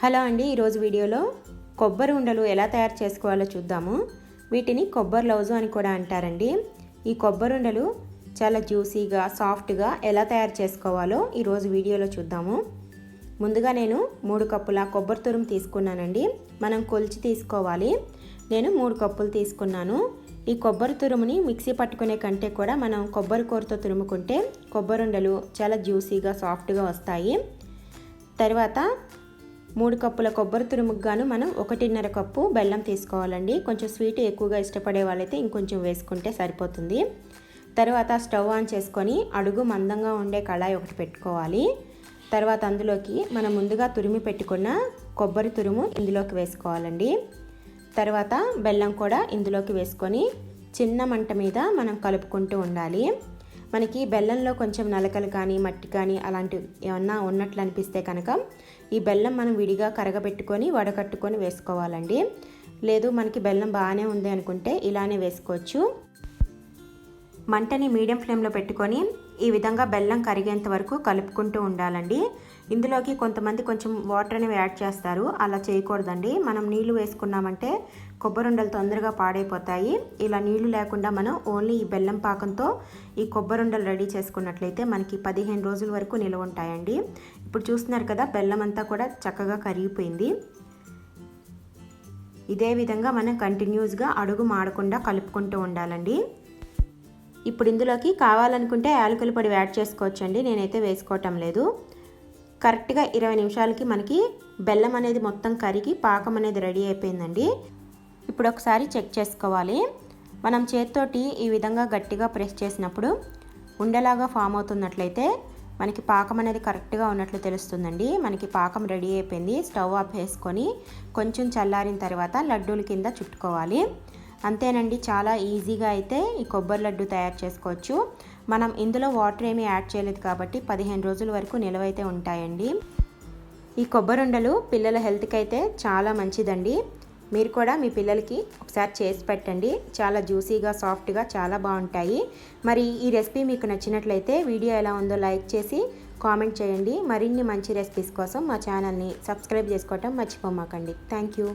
Hello అండి ఈరోజు వీడియోలో కొబ్బరి ఉండలు ఎలా తయారు చేసుకోవాలో చూద్దాము. వీటిని కొబ్బరి లౌజు అని కూడా అంటారండి. ఈ కొబ్బరి ఉండలు చాలా జ్యూసీగా సాఫ్ట్గా ఎలా తయారు చేసుకోవాలో ఈరోజు వీడియోలో చూద్దాము. ముందుగా నేను మూడు కప్పుల కొబ్బరి తురుము తీసుకున్నానండి. మనం కొలిచి తీసుకోవాలి. నేను మూడు కప్పులు తీసుకున్నాను. ఈ కొబ్బరి తురుముని మిక్సీ పట్టుకునే కంటే కూడా మనం కొబ్బరి కూరతో తురుముకుంటే కొబ్బరి ఉండలు చాలా జ్యూసీగా సాఫ్ట్గా వస్తాయి. తర్వాత మూడు కప్పుల కొబ్బరి తురుముకుగాను మనం ఒకటిన్నర కప్పు బెల్లం తీసుకోవాలండి. కొంచెం స్వీట్ ఎక్కువగా ఇష్టపడే వాళ్ళైతే ఇంకొంచెం వేసుకుంటే సరిపోతుంది. తర్వాత స్టవ్ ఆన్ చేసుకొని అడుగు మందంగా ఉండే కళాయి ఒకటి పెట్టుకోవాలి. తర్వాత అందులోకి మనం ముందుగా తురిమి పెట్టుకున్న కొబ్బరి తురుము ఇందులోకి వేసుకోవాలండి. తర్వాత బెల్లం కూడా ఇందులోకి వేసుకొని చిన్న మంట మీద మనం కలుపుకుంటూ ఉండాలి. మనకి బెల్లంలో కొంచెం నలకలు కానీ మట్టి కానీ అలాంటివి ఏమన్నా ఉన్నట్లు అనిపిస్తే కనుక ఈ బెల్లం మనం విడిగా కరగబెట్టుకొని వడకట్టుకొని వేసుకోవాలండి. లేదు మనకి బెల్లం బాగానే ఉంది అనుకుంటే ఇలానే వేసుకోవచ్చు. మంటని మీడియం ఫ్లేమ్లో పెట్టుకొని ఈ విధంగా బెల్లం కరిగేంత వరకు కలుపుకుంటూ ఉండాలండి. ఇందులోకి కొంతమంది కొంచెం వాటర్ అనేవి యాడ్ చేస్తారు. అలా చేయకూడదండి. మనం నీళ్ళు వేసుకున్నామంటే కొబ్బరి ఉండలు తొందరగా పాడైపోతాయి. ఇలా నీళ్ళు లేకుండా మనం ఓన్లీ ఈ బెల్లం పాకంతో ఈ కొబ్బరి ఉండలు రెడీ చేసుకున్నట్లయితే మనకి పదిహేను రోజుల వరకు నిల్వ ఉంటాయండి. ఇప్పుడు చూస్తున్నారు కదా బెల్లం అంతా కూడా చక్కగా కరిగిపోయింది. ఇదే విధంగా మనం కంటిన్యూస్గా అడుగు మాడకుండా కలుపుకుంటూ ఉండాలండి. ఇప్పుడు ఇందులోకి కావాలనుకుంటే యాలకుల పొడి యాడ్ చేసుకోవచ్చండి. నేనైతే వేసుకోవటం లేదు. కరెక్ట్గా ఇరవై నిమిషాలకి మనకి బెల్లం అనేది మొత్తం కరిగి పాకం అనేది రెడీ అయిపోయిందండి. ఇప్పుడు ఒకసారి చెక్ చేసుకోవాలి. మనం చేత్తోటి ఈ విధంగా గట్టిగా ప్రెస్ చేసినప్పుడు ఉండేలాగా ఫామ్ అవుతున్నట్లయితే మనకి పాకం అనేది కరెక్ట్గా ఉన్నట్లు తెలుస్తుందండి. మనకి పాకం రెడీ అయిపోయింది. స్టవ్ ఆఫ్ వేసుకొని కొంచెం చల్లారిన తర్వాత లడ్డూల కింద చుట్టుకోవాలి. అంతేనండి చాలా ఈజీగా అయితే ఈ కొబ్బరి లడ్డు తయారు చేసుకోవచ్చు. మనం ఇందులో వాటర్ ఏమీ యాడ్ చేయలేదు కాబట్టి పదిహేను రోజుల వరకు నిలవైతే ఉంటాయండి. ఈ కొబ్బరి ఉండలు పిల్లల హెల్త్కి అయితే చాలా మంచిదండి. మీరు కూడా మీ పిల్లలకి ఒకసారి చేసి పెట్టండి. చాలా జ్యూసీగా సాఫ్ట్గా చాలా బాగుంటాయి. మరి ఈ రెసిపీ మీకు నచ్చినట్లయితే వీడియో ఎలా ఉందో లైక్ చేసి కామెంట్ చేయండి. మరిన్ని మంచి రెసిపీస్ కోసం మా ఛానల్ని సబ్స్క్రైబ్ చేసుకోవటం మర్చిపోమాకండి. Thank you.